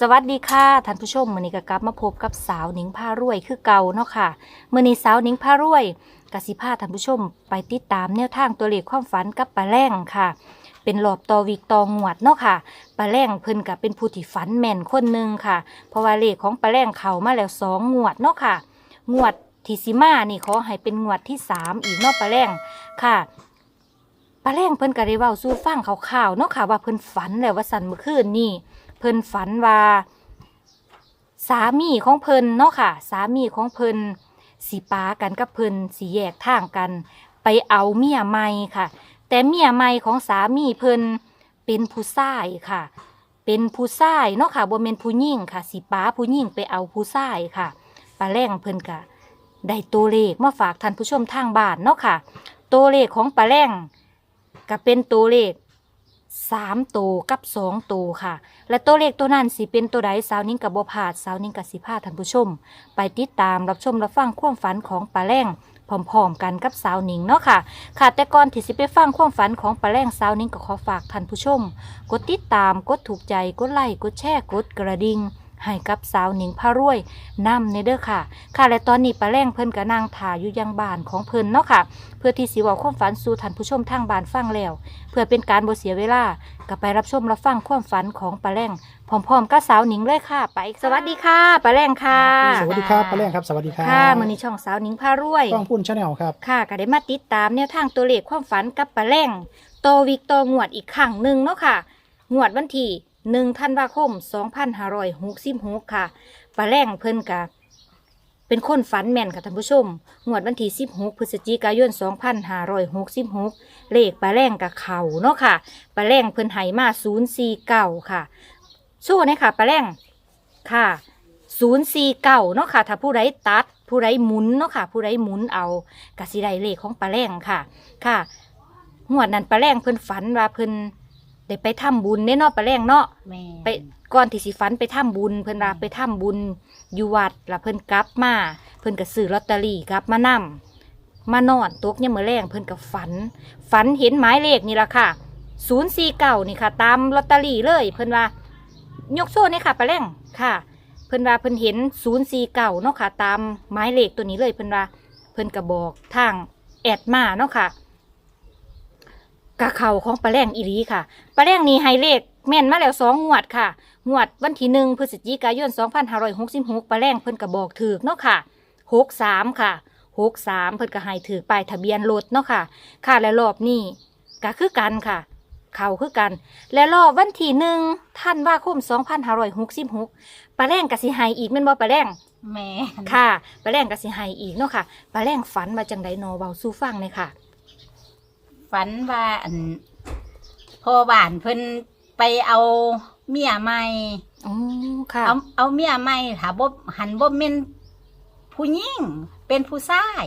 สวัสดีค่ะท่านผู้ชมมือนี้ก็กลับมาพบกับสาวหนิงพารวยคือเก่าเนาะค่ะมือนี้สาวหนิงพารวยกสิพาท่านผู้ชม ไปติดตามแนวทางตัวเลขความฝันกับปลาแรงค่ะ เป็นรอบต่อวิกตองวดเนาะค่ะปลาแรงเพิ่นก็เป็นผู้ที่ฝันแม่นคนหนึ่งค่ะ เพราะว่าเลขของปลาแรงเข้ามาแล้วสองงวดเนาะค่ะงวดที่สิมานี่ขอให้เป็นงวดที่สามอีกเนาะปลาแรงค่ะปลาแรงเพิ่นก็ได้เว้าสู่ฟังข่าวๆเนาะค่ะว่าเพิ่นฝันแล้วว่าสันเมื่อคืนนี่ พิ่นฝันว่า สามีของเพิ่นเนาะค่ะ สามีของเพิ่นสิปากันกับเพิ่นสิแยกทางกัน ไปเอาเมียใหม่ค่ะ แต่เมียใหม่ของสามีเพิ่นเป็นผู้ชายค่ะ เป็นผู้ชายเนาะค่ะบ่แม่นผู้หญิงค่ะสิปาผู้หญิงไปเอาผู้ชายค่ะปลาแรงเพิ่นก็ได้ตัวเลขมาฝากท่านผู้ชมทางบ้านเนาะค่ะ ตัวเลขของปลาแรงก็เป็นตัวเลข สามตัวกับสองตัวค่ะ และตัวเลขตัวนั้นสิเป็นตัวใดสาวนิ่งกับบพลาดสาวนิ่งกับสิพาท่านผู้ชม ไปติดตามรับชมรับฟังความฝันของปลาแรงพร้อมๆกันกับสาวนิ่งเนาะค่ะ ค่ะแต่ก่อนที่สิไปฟังความฝันของปลาแรงสาวนิ่งก็ขอฝากท่านผู้ชม กดติดตามกดถูกใจกดไลค์กดแชร์กดกระดิ่ง ให้กับสาวหนิงพารวยนำในเด้อค่ะ ค่ะและตอนนี้ปลาแรงเพิ่นก็นั่งถ่ายอยู่ยังบ้านของเพิ่นเนาะค่ะ เพื่อที่สิเว่าความฝันสู่ท่านผู้ชมทางบ้านฟังแล้ว เพื่อเป็นการบ่เสียเวลาก็ไปรับชมรับฟังความฝันของปลาแรงพร้อมๆกับสาวหนิงเลยค่ะ ไปสวัสดีค่ะปลาแรงค่ะ สวัสดีครับป้าแรงครับสวัสดีครับค่ะมื้อนี้ช่องสาวหนิงพารวยกล้องพุ่นชาแนลครับ ค่ะก็ได้มาติดตามแนวทางตัวเลขความฝันกับปลาแรงโตอวิกโตองวดอีกครั้งหนึ่งเนาะค่ะ งวดวันที่ หนึ่งธันวาคม2566ค่ะปลาแรงเพิ่นกะเป็นคนฝันแม่นค่ะท่านผู้ชม งวดวันที่16 พฤศจิกายน 2566 เลขปลาแรงกับเขาเนาะค่ะปลาแรงเพิ่นให้มา049 ค่ะสู้นะค่ะปลาแรงค่ะศูนย์สี่เก้าเนาะค่ะ ถ้าผู้ใดตัด ผู้ใดหมุนเนาะค่ะ ผู้ใดหมุนเอากสิได้เลขของปลาแรงค่ะ ค่ะ งวดนั้นปลาแรงเพิ่นฝันว่าเพิ่น ได้ไปทำบุญเด้เนาะปลาแรงเนาะแม่ไปก่อนที่สิฝันไปทำบุญ เพิ่นว่าไปทำบุญอยู่วัดแล้วเพิ่นกลับมา เพิ่นก็ซื้อลอตเตอรี่กลับมานำมานอนตกยามมื้อแรงเพิ่นก็ฝัน ฝันเห็นหมายเลขนี่ล่ะค่ะ049นี่ค่ะ ตามลอตเตอรี่เลย เพิ่นว่ายกโซ่นี่ค่ะปลาแรงค่ะ เพิ่นว่าเพิ่นเห็น049เนาะค่ะ ตามหมายเลขตัวนี้เลย เพิ่นว่าเพิ่นก็บอกทางแอดมาเนาะค่ะ กะเข่าของปลาแรงอีหลีค่ะปลาแรงนี่ให้เลขแม่นมาแล้วสองงวดค่ะ งวดวันที่หนึ่งพฤศจิกายน 2566ปลาแรงเพิ่นก็บอกถือเนาะค่ะ 63 ค่ะ 63 เพิ่นก็ให้ถือป้ายทะเบียนรถเนาะค่ะ ค่ะและรอบนี้ก็คือกันค่ะ เขาคือกัน และรอบวันที่หนึ่งท่านว่าคม 2566ปลาแรงก็สิให้อีกแม่นบ่ปลาแรงแม่ค่ะปลาแรงก็สิให้อีกเนาะค่ะปลาแรงฝันมาจังไดโนเบาสู้ฟังเลยค่ะ ฝันว่าอันพ่อบ้านเพิ่นไปเอาเมียใหม่อ๋อค่ะ เอาเอาเมียใหม่ถ้าบ่หันบ่แม่นผู้หญิงเป็นผู้ชาย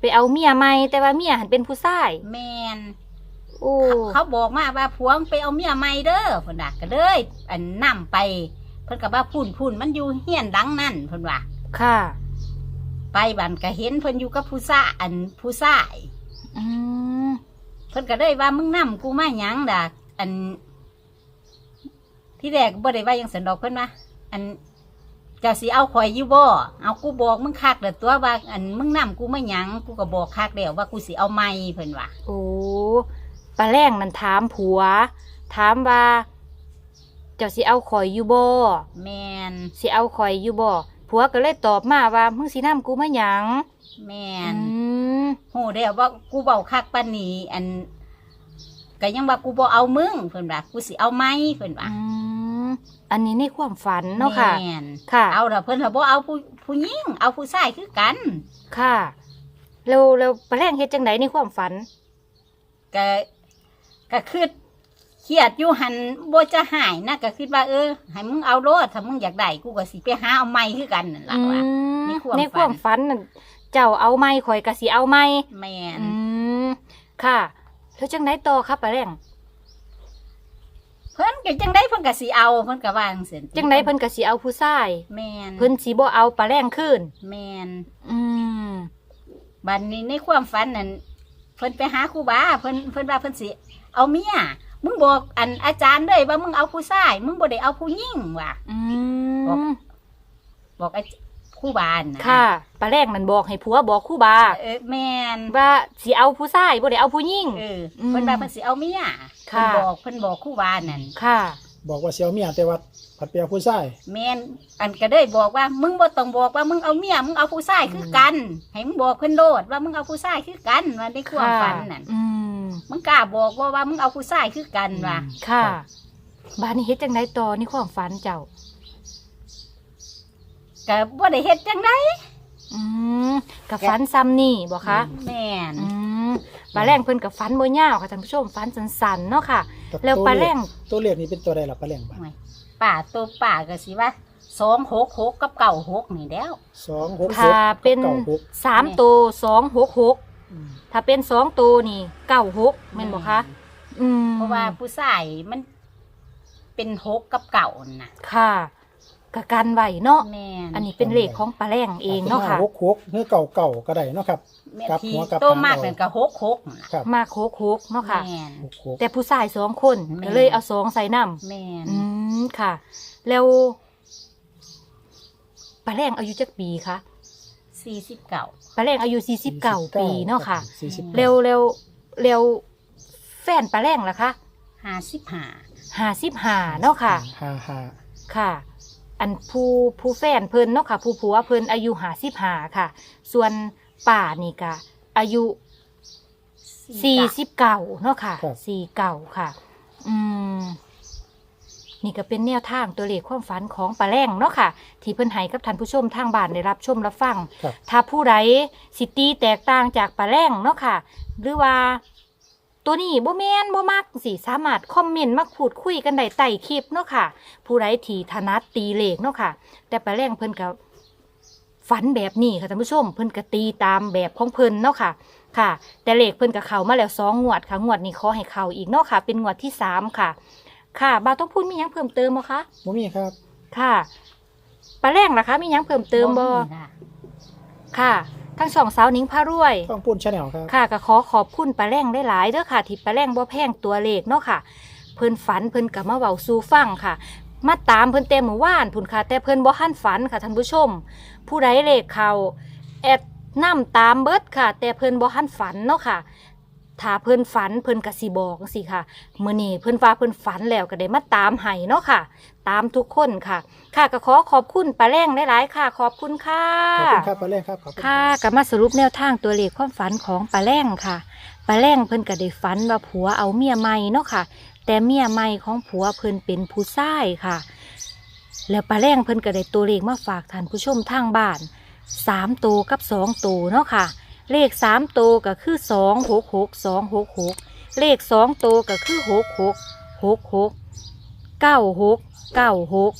ไปเอาเมียใหม่แต่ว่าเมียหันเป็นผู้ชายแม่นโอ้เขาบอกมาว่าผัวมึงไปเอาเมียใหม่เด้อเพิ่นว่าก็เลยอันนำไป เพิ่นก็ว่าพูนพูนมันอยู่เฮียนดังนั่นเพิ่นว่าค่ะ ไปบันก็เห็นเพิ่นอยู่กับผู้ชายอันผู้ชายอืมเพิ่นก็เลยว่ามึงนำกูมาหยังดากอัน ที่แรกบ่ได้ว่าหยังสันดอกเพิ่นว่าอันเจ้าสิเอาข่อยอยู่บ่เอากูบอกมึงคักเด้อตัวว่า อันมึงนำกูมาหยังกูก็บอกคักแล้วว่ากูสิเอาไม้เพิ่นว่าโอ้ปลาแรงนั่นถามผัว ถามว่า เจ้าสิเอาข่อยอยู่บ่แม่นสิเอาข่อยอยู่บ่ผัวก็เลยตอบมาว่ามึงสินำกูมาหยังแม่อืนม โหแล้วว่ากูเว้าคักปานนี้อันก็ยังว่ากูบ่เอามึงเพิ่นว่ากูสิเอาไม้เพิ่นว่าอืมอันนี้ในความฝันเนาะค่ะ แม่นค่ะ เอาล่ะเพิ่นก็บ่เอาผู้ผู้หญิงเอาผู้ชายคือกันค่ะแล้วแล้วปลาแรงเฮ็ดจังไดในความฝัน ก็ก็คือเครียดอยู่หันบ่จะหายนะก็คิดว่าเออให้มึงเอาโลดถ้ามึงอยากได้กูก็สิไปหาเอาไม้คือกันนั่นล่ะอืว่ามในความในความฝันน่ะ เจ้าเอาไม้ข่อยก็สิเอาไม้แม่นอืมค่ะ แล้วจังไดต่อครับปลาแรงเพิ่นก็จังได้เพิ่นก็สิเอาเพิ่นก็ว่าจังซี่จังไดเพิ่นก็สิเอาผู้ชายแม่นเพิ่นสิบ่เอาปลาแรงขึ้นแม่นอืมบัดนี้ในความฝันนั่นเพิ่นไปหาครูบาเพิ่นเพิ่นว่าเพิ่นสิเอาเมียมึงบอกอันอาจารย์เลยว่ามึงเอาผู้ชาย มึงบ่ได้เอาผู้หญิงว่ะอืบอกมบอกอาจ ครู่บานนะค่ะปลาแรงมันบอกให้ผัวบอกครู่บาเออแม่นว่าสิเอาผู้ชายบ่ได้เอาผู้หญิงเอออืมเพิ่นว่าเพิ่นสิเอาเมียค่ะเพิ่นบอกเพิ่นบอกครู่บานนั่นค่ะ บอกว่าเสียวเมียแต่ว่าผัดเปียผู้ชายแม่นอันก็ได้บอกว่ามึงบ่ต้องบอกว่ามึงเอาเมียมึงเอาผู้ชายคือกัน ให้มึงบอกเพิ่นโลดว่ามึงเอาผู้ชายคือกันว่าในความฝันนั่นอืมมึงกล้าบอกว่าว่ามึงเอาผู้ชายคือกันว่ะค่ะครับบ้านนี้เฮ็ดจังไดต่อนี่ความฝันเจ้า ก็บ่ได้เฮ็ดจังได๋อืมกับฝันซ้ำนี่บ่คะแม่นอืมปลาแรงเพิ่นกับฝันบ่ยาวค่ะท่านผู้ชมฝันสั้นๆเนาะค่ะ แล้วปลาแรงตัวเลขนี้เป็นตัวใดล่ะปลาแรงบ้างป่าตัวป่าก็สิว่าสองหกหกกับเก่าหกนี่แล้วสองหกหถ้ากเป็นก้าหกสามตัวสองหกหกอืมถ้าเป็นสองตัวนี่เก้าหกแม่นบ่คะอืมเพราะว่าผู้ชายมันเป็นหกกับเก่าน่ะ ค่ะ กะกันไว้เนาะแม่นอันนี้เป็นเลขของปลาแรงเองเนาะค่ะหกหกเนื้อเก่าเก่าก็ได้เนาะครับแม่นกลับที่หัวกลับตัวหางมากเอานั่นก็หกหกน่ะครับ มาโคกโคกเนาะค่ะ แม่น หกหกแต่ผู้ชายสองคนแม่ ก็เลยเอาสองใส่น้แม่นำอืมค่ะ แล้วปลาแรงอายุจักปีคะสี่สิบเก่าปลาแรงอายุสี่สิบเก้าปีเนาะค่ะ สี่สิบเร็วเร็วเร็วแฟนปลาแรงล่ะคะห้าสิบห้าห้าสิบห้าเนาะค่ะ ห้าห้าค่ะ อันผู้ผู้แฟนเพิ่นเนาะค่ะ ผู้ผัวเพิ่นอายุห้าสิบห้าค่ะ ส่วนป่านี่ก็อายุสี่สิบเก้าเนาะค่ะสี่เก้าค่ะ อืม นี่ก็เป็นแนวทางตัวเลขความฝันของปลาแรงเนาะค่ะ ที่เพิ่นให้กับท่านผู้ชมทางบ้านได้รับชมรับฟัง ครับ ถ้าผู้ใดสิตีแตกต่างจากปลาแรงเนาะค่ะ หรือว่า ตัวนี้บ่แม่นบ่มักสิสามารถคอมเมนต์มาพูดคุยกันได้ใต้คลิปเนาะค่ะ ผู้ใดที่ถนัดตีเลขเนาะค่ะ แต่ปลาแรงเพิ่นก็ฝันแบบนี้ค่ะท่านผู้ชม เพิ่นก็ตีตามแบบของเพิ่นเนาะค่ะค่ะ แต่เลขเพิ่นก็เข้ามาแล้วสองงวดค่ะงวดนี้ขอให้เข้าอีกเนาะค่ะ เป็นงวดที่สามค่ะ ค่ะบาวต้องพูดมีหยังเพิ่มเติมบ่คะบ่มีครับค่ะปลาแรงล่ะคะมีหยังเพิ่มเติมบ่ค่ะค่ะ ทั้งสองสาวนิ้งพารวยต้องพูดชาแนลครับค่ะก็ขอขอบคุณปลาแรงได้หลายๆเด้อค่ะ ที่ปลาแรงบ่แพงตัวเลขเนาะค่ะ เพิ่นฝันเพิ่นกับมาเว้าสู่ฟังค่ะ มาตามเพิ่นเต็มหมู่ว่านพุ่นค่ะ แต่เพิ่นบ่ทันฝันค่ะท่านผู้ชม ผู้ใดเลขเขาแอดนำตามเบิดค่ะ แต่เพิ่นบ่ทันฝันเนาะค่ะ ถ้าเพิ่นฝันเพิ่นก็สิบอกสิค่ะมื้อนี้เพิ่นว่าเพิ่นฝันแล้วก็ได้มาตามให้เนาะค่ะ ตามทุกคนค่ะ ค่ะก็ขอขอบคุณปลาแรงหลายๆค่ะ ขอบคุณค่ะ ขอบคุณครับปลาแรงครับขอบคุณค่ะก็มาสรุปแนวทางตัวเลขความฝันของปลาแรงค่ะปลาแรงเพิ่นก็ได้ฝันว่าผัวเอาเมียใหม่เนาะค่ะ แต่เมียใหม่ของผัวเพิ่นเป็นผู้ชายค่ะ แล้วปลาแรงเพิ่นก็ได้ตัวเลขมาฝากท่านผู้ชมทางบ้านสามตัวกับสองตัวเนาะค่ะ เลขสามตัวก็คือสองหกหกสองหกหกเลขสองตัวก็คือหกหกหกหกเก้าหกเก้าหก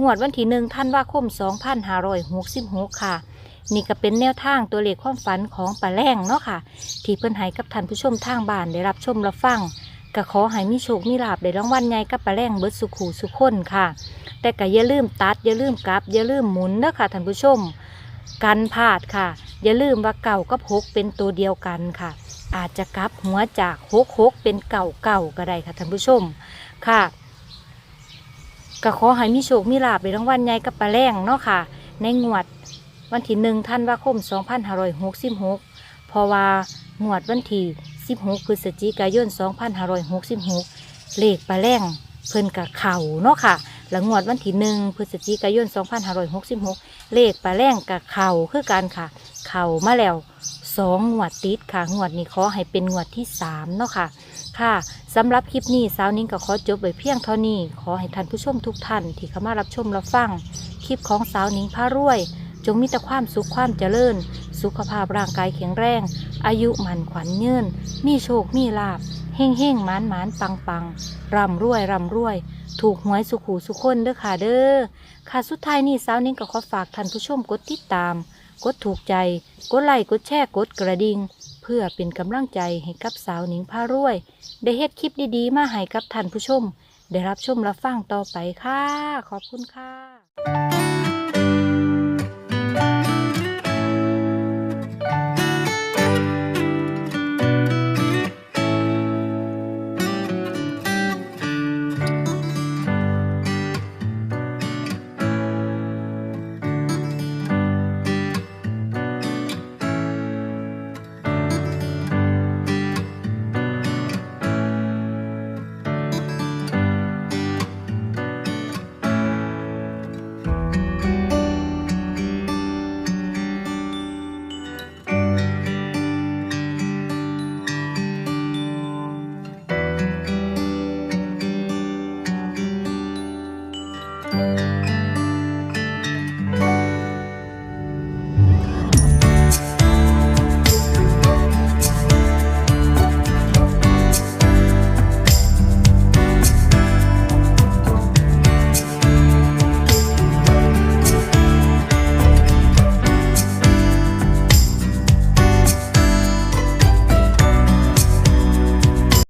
งวดวันที่หนึ่งท่านว่าคมสองพันห้าร้อยหกสิบหกค่ะ นี่ก็เป็นแนวทางตัวเลขความฝันของปลาแรงเนาะค่ะ ที่เพิ่นให้กับท่านผู้ชมทางบ้านได้รับชมรับฟังก็ขอให้มีโชค มีลาบได้รางวัลใหญ่กับปลาแรงเบิดสุขูสุขคนค่ะ แต่ก็อย่าลืมตัด อย่าลืมกลับ อย่าลืมหมุนเด้อค่ะท่านผู้ชม กันพลาดค่ะ อย่าลืมว่าเก่ากับหกเป็นตัวเดียวกันค่ะ อาจจะกลับหัวจากหกหกเป็นเก่าเก่าก็ได้ค่ะท่านผู้ชมค่ะก็ขอให้มีโชคมีลาบได้รางวัลใหญ่กับปลาแรงเนาะค่ะ ในงวดวันที่หนึ่งธันว่าคม 2566 เพราะว่างวดวันที่ 16พฤศจิกายน 2566 เลขปลาแรงเพิ่นกับเข่าเนาะค่ะ แล้วงวดวันที่หนึ่งพฤศจิกายน 2566 เลขปลาแรงกับเข่าคือกันค่ะ เข่ามาแล้วสองงวดติดค่ะ งวดนี้ขอให้เป็นงวดที่สามเนาะค่ะ ค่ะสำหรับคลิปนี้สาวนิ้งก็ขอจบไว้เพียงเท่านี้ ขอให้ท่านผู้ชมทุกท่านที่เข้ามารับชมรับฟัง คลิปของสาวนิ้งพารวย จงมีแต่ความสุขความเจริญ สุขภาพร่างกายแข็งแรง อายุมันขวัญยืนมีโชคมีลาบเฮ่งเฮ่งมานมานปังปังร่ำรวยร่ำรวย ถูกหวยสุขหูสุขคนเด้อค่ะเด้อค่ะสุดท้ายนี่สาวนิ้งก็ขอฝากท่านผู้ชมกดติดตาม กดถูกใจ กดไลค์กดแชร์กดกระดิ่งเพื่อเป็นกำลังใจให้กับสาวนิ้งพารวย ได้เฮ็ดคลิปดีๆ มาให้กับท่านผู้ชม ได้รับชมรับฟังต่อไปค่ะ ขอบคุณค่ะ